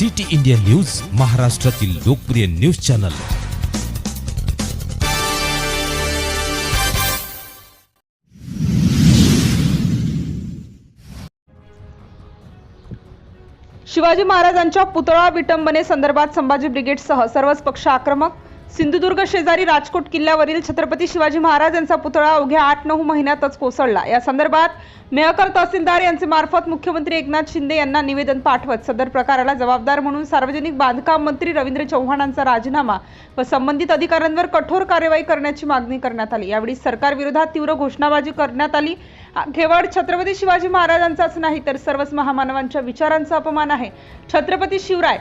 City India news महाराष्ट्रातील लोकप्रिय news channel. Shivaji महाराजांच्या पुतळा विटंबने संदर्भात संभाजी ब्रिगेडसह सर्वच पक्ष आक्रमक सिंधुदुर्ग शेजारी राजकोट किल्ल्यावरील छत्रपती शिवाजी महाराज यांचा पुतळा अवघ्या आठ नऊ महिन्यातच कोसळला. या संदर्भात मेहकर तहसीलदार यांचे मार्फत मुख्यमंत्री एकनाथ शिंदे यांना निवेदन पाठवत सदर प्रकाराला जबाबदार म्हणून सार्वजनिक बांधकाम मंत्री रवींद्र चव्हाणांचा राजीनामा व संबंधित अधिकाऱ्यांवर कठोर कार्यवाही करण्याची मागणी करण्यात आली. यावेळी सरकारविरोधात तीव्र घोषणाबाजी करण्यात आली. केवळ छत्रपती शिवाजी महाराजांचाच नाही तर सर्वच महामानवांच्या विचारांचा अपमान आहे. छत्रपती शिवराय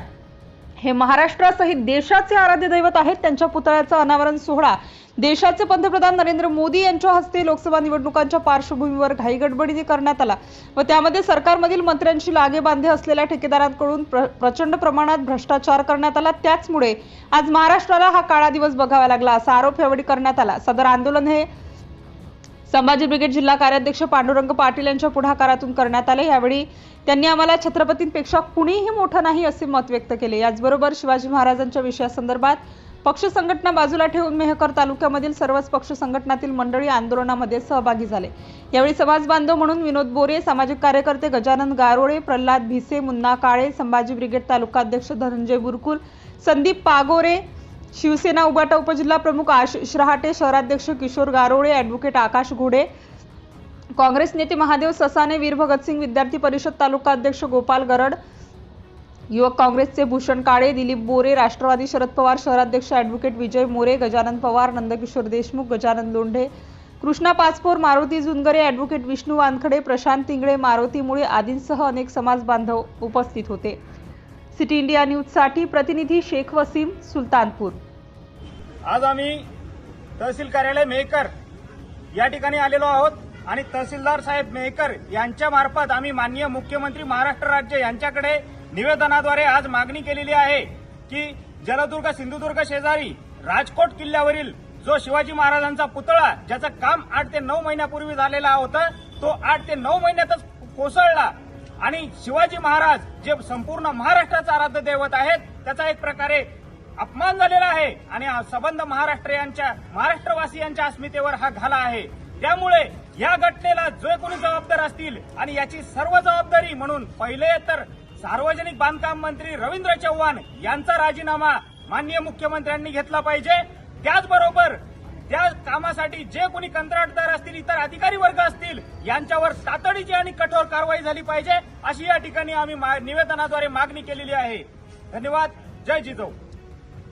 हे महाराष्ट्रासहित देशाचे आराध्य दैवत आहेत. त्यांच्या पुतळ्याचा अनावरण सोहळा. देशाचे पंतप्रधान नरेंद्र मोदी यांच्या हस्ते लोकसभा निवडणुकांच्या पार्श्वभूमीवर घाईगडबडीने करण्यात आला. व त्यामध्ये सरकारमधील मंत्र्यांशी लागेबांधे असलेल्या ठेकेदारांकडून प्र- प्रचंड प्रमाणात भ्रष्टाचार करण्यात आला. त्याचमुळे आज महाराष्ट्राला हा काळा दिवस बघावा लागला असा आरोप यावेळी करण्यात आला. सदर आंदोलन हे संभाजी ब्रिगेड जिल्हा कार्याध्यक्ष पांडुरंग पाटील यांच्या पुढाकारातून करण्यात आले. यावेळी त्यांनी आम्हाला छत्रपतींपेक्षा कुणीही मोठं नाही असे मत व्यक्त केले. याचबरोबर शिवाजी महाराजांच्या विषयासंदर्भात पक्ष संघटना बाजूला ठेवून मेहकर तालुक्यामधील सर्वच पक्ष संघटनातील मंडळी आंदोलनामध्ये सहभागी झाले. यावेळी समाज बांधव म्हणून विनोद बोरे सामाजिक कार्यकर्ते गजानन गारोळे प्रल्हाद भिसे मुन्ना काळे संभाजी ब्रिगेड तालुका अध्यक्ष धनंजय बुरकुल संदीप पागोरे शिवसेना उबाटा उपजिल्हा प्रमुख आशिष रहाटे शहराध्यक्ष किशोर गारोळे ॲडव्होकेट आकाश घोडे काँग्रेस नेते महादेव ससाने वीर भगतसिंग विद्यार्थी परिषद तालुका अध्यक्ष गोपाल गरड युवक काँग्रेसचे भूषण काळे दिलीप बोरे राष्ट्रवादी शरद पवार शहराध्यक्ष ॲडव्होकेट विजय मोरे गजानन पवार नंदकिशोर देशमुख गजानन लोंढे कृष्णा पाचपोर मारुती जुनगरे ॲडव्होकेट विष्णू वानखडे प्रशांत तिंगळे मारुती मुळे आदींसह अनेक समाज बांधव उपस्थित होते. सिटी इंडिया न्यूजसाठी प्रतिनिधी शेख वसीम सुलतानपूर. आज आम्ही तहसील कार्यालय मेहकर या ठिकाणी आलेलो आहोत आणि तहसीलदार साहेब मेहकर यांच्या मार्फत आम्ही माननीय मुख्यमंत्री महाराष्ट्र राज्य यांच्याकडे निवेदनाद्वारे आज मागणी केलेली आहे की जलदुर्ग सिंधुदुर्ग शेजारी राजकोट किल्ल्यावरील जो शिवाजी महाराजांचा पुतळा ज्याचं काम आठ ते नऊ महिन्यापूर्वी झालेला होता तो आठ ते नऊ महिन्यातच कोसळला. आणि शिवाजी महाराज जे संपूर्ण महाराष्ट्राचं आराध्य दैवत आहेत त्याचा एक प्रकारे अपमान झालेला आहे. आणि हा संबंध महाराष्ट्रीयांच्या महाराष्ट्रवासियांच्या अस्मितेवर हा घाला आहे. त्यामुळे या घटनेला जे कोणी जबाबदार असतील आणि याची सर्व जबाबदारी म्हणून पहिले तर सार्वजनिक बांधकाम मंत्री रवींद्र चव्हाण यांचा राजीनामा माननीय मुख्यमंत्र्यांनी घेतला पाहिजे. त्याचबरोबर त्या करण्यासाठी जे कोणी कंत्राटदार असतील इतर अधिकारी वर्ग असतील यांच्यावर तातडीची आणि कठोर कारवाई झाली पाहिजे अशी या ठिकाणी आम्ही मा- निवेदनाद्वारे मागणी केलेली आहे. धन्यवाद. जय जिजाऊ.